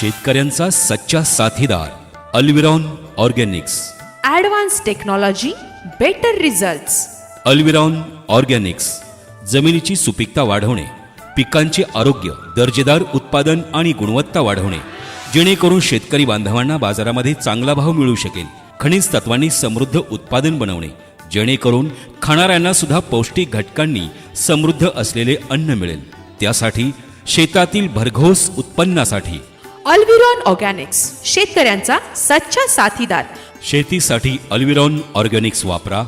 शेतकऱ्यांचा सच्चा साथीदार Alviron Organics. Advance technology better results Alviron Organics जमिनीची सुपीकता वाढवणे पिकांचे आरोग्य दर्जेदार उत्पादन आणि गुणवत्ता वाढवणे जेणेकरून शेतकरी बांधवांना बाजारामध्ये चांगला भाव मिळू शकेल. खनिज तत्वांनी समृद्ध उत्पादन बनवणे जेणेकरून खाणाऱ्यांना सुद्धा पौष्टिक घटकांनी समृद्ध असलेले अन्न मिळेल. त्यासाठी शेतातील भरघोस उत्पन्नासाठी अल्विरॉन ऑर्गॅनिक्स. शेतकऱ्यांचा सच्चा साथीदार. शेतीसाठी अल्विरॉन ऑर्गॅनिक्स वापरा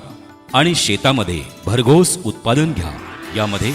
आणि शेतामध्ये भरघोस उत्पादन घ्या. यामध्ये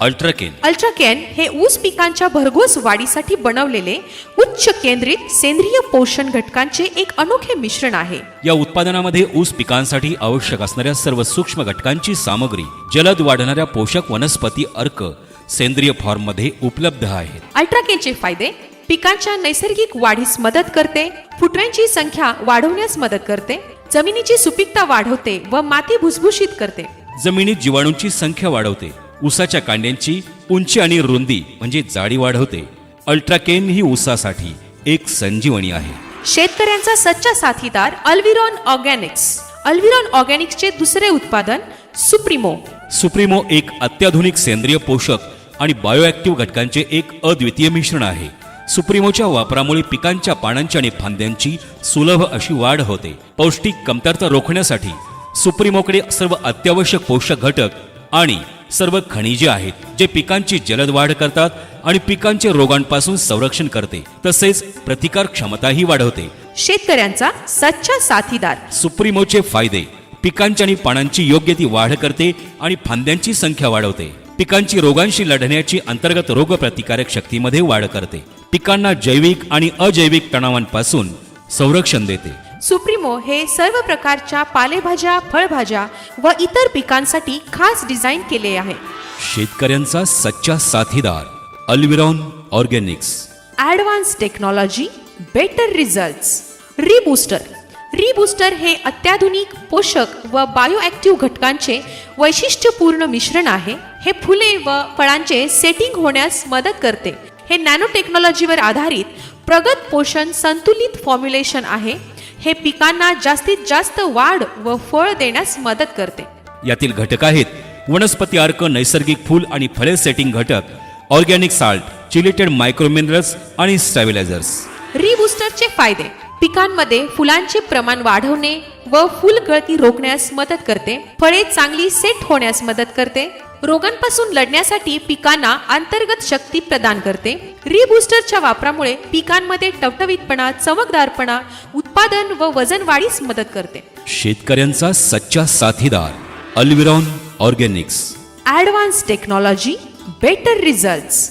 अल्ट्राकेन. अल्ट्राकॅन हे ऊस पिकांच्या भरघोस वाढीसाठी बनवलेले उच्च केंद्रित सेंद्रिय पोषण घटकांचे एक अनोखे मिश्रण आहे. या उत्पादनामध्ये ऊस पिकांसाठी आवश्यक असणाऱ्या सर्व सूक्ष्म घटकांची सामग्री जलद वाढणाऱ्या पोषक वनस्पती अर्क सेंद्रिय फॉर्ममध्ये उपलब्ध आहेत. अल्ट्राकेनचे फायदे पिकांच्या नैसर्गिक वाढीस मदत करते फुटव्यांची संख्या वाढवण्यास मदत करते जमिनीची सुपीकता वाढवते व माती भुसभुशीत करते. जमिनीत जीवाणूंची संख्या वाढवते ऊसाच्या कांड्यांची उंची आणि रुंदी म्हणजे जाडी वाढवते. अल्ट्राकेन ही ऊसासाठी एक संजीवनी आहे. शेतकऱ्यांचा सच्चा साथीदार अल्विरॉन ऑर्गॅनिक्स. अल्विरॉन ऑर्गॅनिक्सचे दुसरे उत्पादन सुप्रीमो. सुप्रीमो एक अत्याधुनिक सेंद्रिय पोषक आणि बायोऍक्टिव्ह घटकांचे एक अद्वितीय मिश्रण आहे. सुप्रीमोच्या वापरामुळे पिकांच्या पानांची आणि फांद्यांची सुलभ अशी वाढ होते. पौष्टिक कमतरता रोखण्यासाठी सुप्रीमोकडे सर्व अत्यावश्यक पोषक घटक आणि सर्व खनिजे आहेत जे पिकांची जलद वाढ करतात आणि पिकांचे रोगांपासून संरक्षण करते. तसेच प्रतिकार क्षमताही वाढवते. शेतकऱ्यांचा सच्चा साथीदार. सुप्रीमोचे फायदे पिकांची आणि पानांची योग्य ती वाढ करते आणि फांद्यांची संख्या वाढवते. पिकांची रोगांशी लढण्याची अंतर्गत रोगप्रतिकारक शक्तीमध्ये वाढ करते. पिकांना जैविक आणि अजैविक तणावांपासून संरक्षण देते. सुप्रीमो हे सर्व प्रकारच्या पालेभाज्या फळभाज्या व इतर पिकांसाठी खास डिझाईन केले आहे. शेतकऱ्यांचा सच्चा साथीदार Alviron Organics. Advance technology better results rebooster rebooster हे अत्याधुनिक पोषक व बायोॲक्टिव्ह घटकांचे वैशिष्ट्यपूर्ण मिश्रण आहे. हे फुले व फळांचे सेटिंग होण्यास मदत करते. हे नॅनो टेक्नॉलॉजीवर आधारित प्रगत पोषण संतुलित फॉर्म्युलेशन आहे. हे पिकांना जास्तीत जास्त वाढ व फळ देण्यास मदत करते. यातील घटक आहेत वनस्पती अर्क नैसर्गिक फूल आणि फळे सेटिंग घटक ऑर्गॅनिक साल्ट चिलेटेड मायक्रोमिनरल्स आणि स्टॅबिलायझर्स रिबूस्टरचे फायदे. पिकांमध्ये फुलांचे प्रमाण वाढवणे व फुल गळती रोखण्यास मदत करते. फळे चांगली सेट होण्यास मदत करते. रोगांपासून लढण्यासाठी पिकांना अंतर्गत शक्ती प्रदान करते. रिबूस्टरच्या वापरामुळे पिकांमध्ये टवटवीतपणा चमकदारपणा उत्पादन व वजन वाढीस मदत करते. शेतकऱ्यांचा सच्चा साथीदार Alviron Organics. Advance technology better results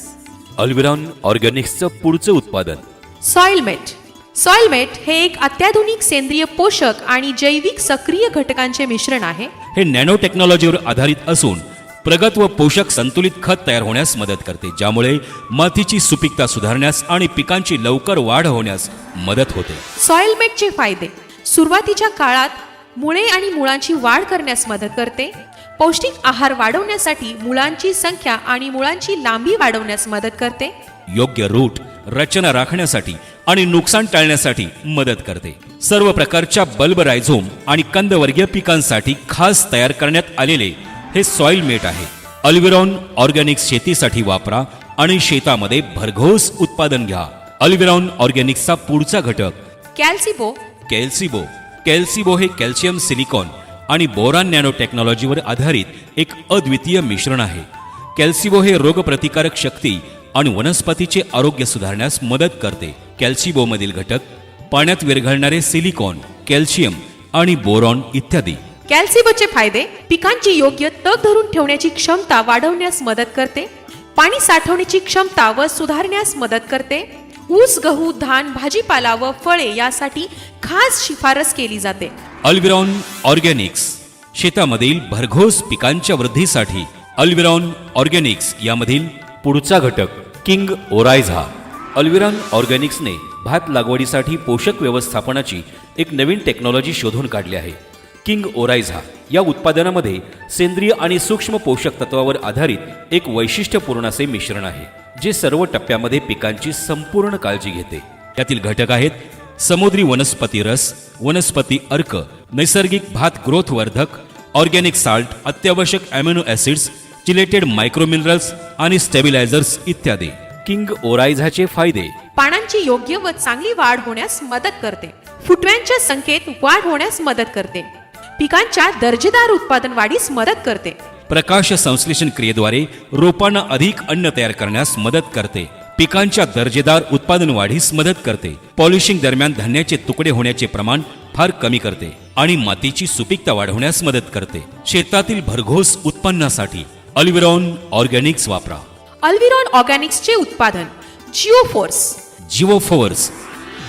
Alviron ऑर्गॅनिक्सचं पुढचं उत्पादन. सॉइलमेट सॉइलमेट हे एक अत्याधुनिक सेंद्रिय पोषक आणि जैविक सक्रिय घटकांचे मिश्रण आहे. हे नॅनो टेक्नॉलॉजीवर आधारित असून प्रगत व पोषक संतुलित खत तयार होण्यास मदत करते ज्यामुळे मातीची सुपीकता सुधारण्यास आणि पिकांची लवकर वाढ होण्यास मदत होते. सॉइलमेटचे फायदे. सुरुवातीच्या काळात मुळे आणि मुळांची वाढ करण्यास मदत करते. पौष्टिक आहार वाढवण्यासाठी मुळांची संख्या आणि मुळांची लांबी वाढवण्यास मदत करते. योग्य रूट रचना राखण्यासाठी आणि नुकसान टाळण्यासाठी मदत करते. सर्व प्रकारच्या बल्ब रायझोम आणि कंदवर्गीय पिकांसाठी खास तयार करण्यात आलेले हे सॉइल मेट आहे. अल्विरॉन ऑर्गॅनिक शेतीसाठी वापरा आणि शेतामध्ये भरघोस उत्पादन घ्या. अल्विरॉन ऑर्गॅनिक्सचा पुढचा घटक कॅल्सिबो. कॅल्सिबो. कॅल्सिबो हे कॅल्शियम सिलिकॉन आणि बोरान नॅनो टेक्नॉलॉजीवर आधारित एक अद्वितीय मिश्रण आहे. कॅल्सिबो हे रोगप्रतिकारक शक्ती आणि वनस्पतीचे आरोग्य सुधारण्यास मदत करते. कॅल्सिबोमधील घटक पाण्यात विरघळणारे सिलिकॉन कॅल्शियम आणि बोरॉन इत्यादी. कॅल्सिबोचे फायदे पिकांची योग्य तग धरून ठेवण्याची क्षमता वाढवण्यास मदत करते. पाणी साठवण्याची क्षमता व सुधारण्यास मदत करते. ऊस गहू धान भाजीपाला व फळे यासाठी खास शिफारस केली जाते. अल्विरॉन ऑर्गॅनिक्स शेतामधील भरघोस पिकांच्या वृद्धीसाठी अल्विरॉन ऑर्गॅनिक्स यामधील पुढचा घटक किंग ओरायझा. अल्विरान ऑर्गॅनिक्सने भात लागवडीसाठी पोषक व्यवस्थापनाची एक नवीन टेक्नॉलॉजी शोधून काढली आहे. किंग ओरायझा या उत्पादनामध्ये सेंद्रिय आणि सूक्ष्म पोषक तत्वावर आधारित एक वैशिष्ट्यपूर्ण असे मिश्रण आहे जे सर्व टप्प्यामध्ये पिकांची संपूर्ण काळजी घेते. यातील घटक आहेत समुद्री वनस्पती रस वनस्पती अर्क नैसर्गिक भात ग्रोथ वर्धक ऑर्गॅनिक साल्ट अत्यावश्यक अॅमिनो ऍसिड्स चिलेटेड मायक्रोमिनरल्स आणि स्टेबिलायझर्स इत्यादी. किंग ओरायझाचे फायदे. पानांची योग्य व चांगली वाढ होण्यास मदत करते. फुटव्यांच्या संख्येत वाढ होण्यास मदत करते. पिकांच्या दर्जेदार उत्पादन वाढीस मदत करते. प्रकाश संश्लेषण क्रियेद्वारे रोपांना अधिक अन्न तयार करण्यास मदत करते. पिकांच्या दर्जेदार उत्पादन वाढीस मदत करते. पॉलिशिंग दरम्यान धान्याचे तुकडे होण्याचे प्रमाण फार कमी करते आणि मातीची सुपीकता वाढवण्यास मदत करते. शेतातील भरघोस उत्पन्नासाठी अल्विरॉन ऑर्गॅनिक्स वापरा. अल्विरॉन ऑर्गॅनिक्सचे उत्पादन. जिओफोर्स जिओफोर्स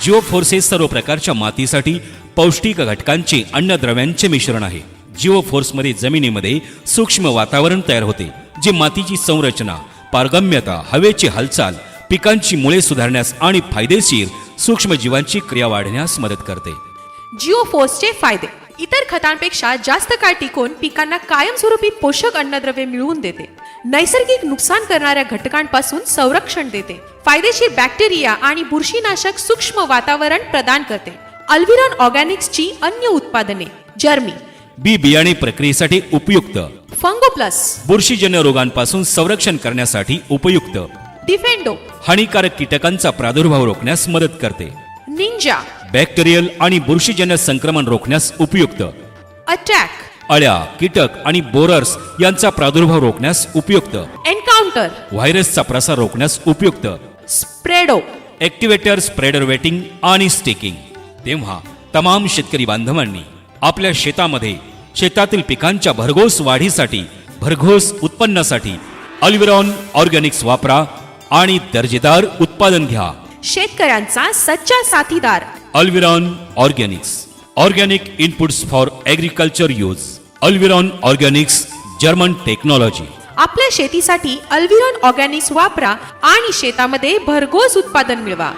जिओफोर्स हे सर्व प्रकारच्या मातीसाठी पौष्टिक घटकांचे अन्नद्रव्यांचे मिश्रण आहे. जिओफोर्समध्ये जमिनीमध्ये सूक्ष्म वातावरण तयार होते जे मातीची संरचना पारगम्यता हवेची हालचाल पिकांची मुळे सुधारण्यास आणि फायदेशीर सूक्ष्मजीवांची क्रिया वाढण्यास मदत करते. जिओफोर्सचे फायदे. इतर खतांपेक्षा जास्त काळ टिकून पिकांना कायमस्वरूपी पोषक अन्नद्रव्ये मिळवून देते. नैसर्गिक नुकसान करणाऱ्या घटकांपासून संरक्षण देते. फायदेशीर बॅक्टेरिया आणि बुरशीनाशक सूक्ष्म वातावरण प्रदान करते. अल्विरॉन ऑर्गॅनिक्सची अन्य उत्पादने. जर्मी. बी बियाणे प्रक्रियेसाठी उपयुक्त. फंगोप्लस. बुरशीजन्य रोगांपासून संरक्षण करण्यासाठी उपयुक्त. डिफेंडो. हानिकारक कीटकांचा प्रादुर्भाव रोखण्यास मदत करते. निंजा. बॅक्टेरियल आणि बुरशीजन्य संक्रमण रोखण्यास उपयुक्त. अटॅक. अळ्या कीटक आणि बोरर्स यांचा प्रादुर्भाव रोखण्यास उपयुक्त. एन्काउंटर व्हायरसचा प्रसार रोखण्यास उपयुक्त. स्प्रेडो ऍक्टिव्हेटर स्प्रेडर वेटिंग आणि स्टेकिंग तेव्हा तमाम शेतकरी बांधवांनी आपल्या शेतामध्ये शेतातील पिकांच्या भरघोस वाढीसाठी भरघोस उत्पन्नासाठी अल्विरॉन ऑर्गॅनिक्स वापरा आणि दर्जेदार उत्पादन घ्या. शेतकऱ्यांचा सच्चा साथीदार. Alviron Organics organic inputs for agriculture use Alviron Organics German technology. आपल्या शेतीसाठी अल्विरॉन ऑर्गॅनिक्स वापरा आणि शेतामध्ये भरघोस उत्पादन मिळवा.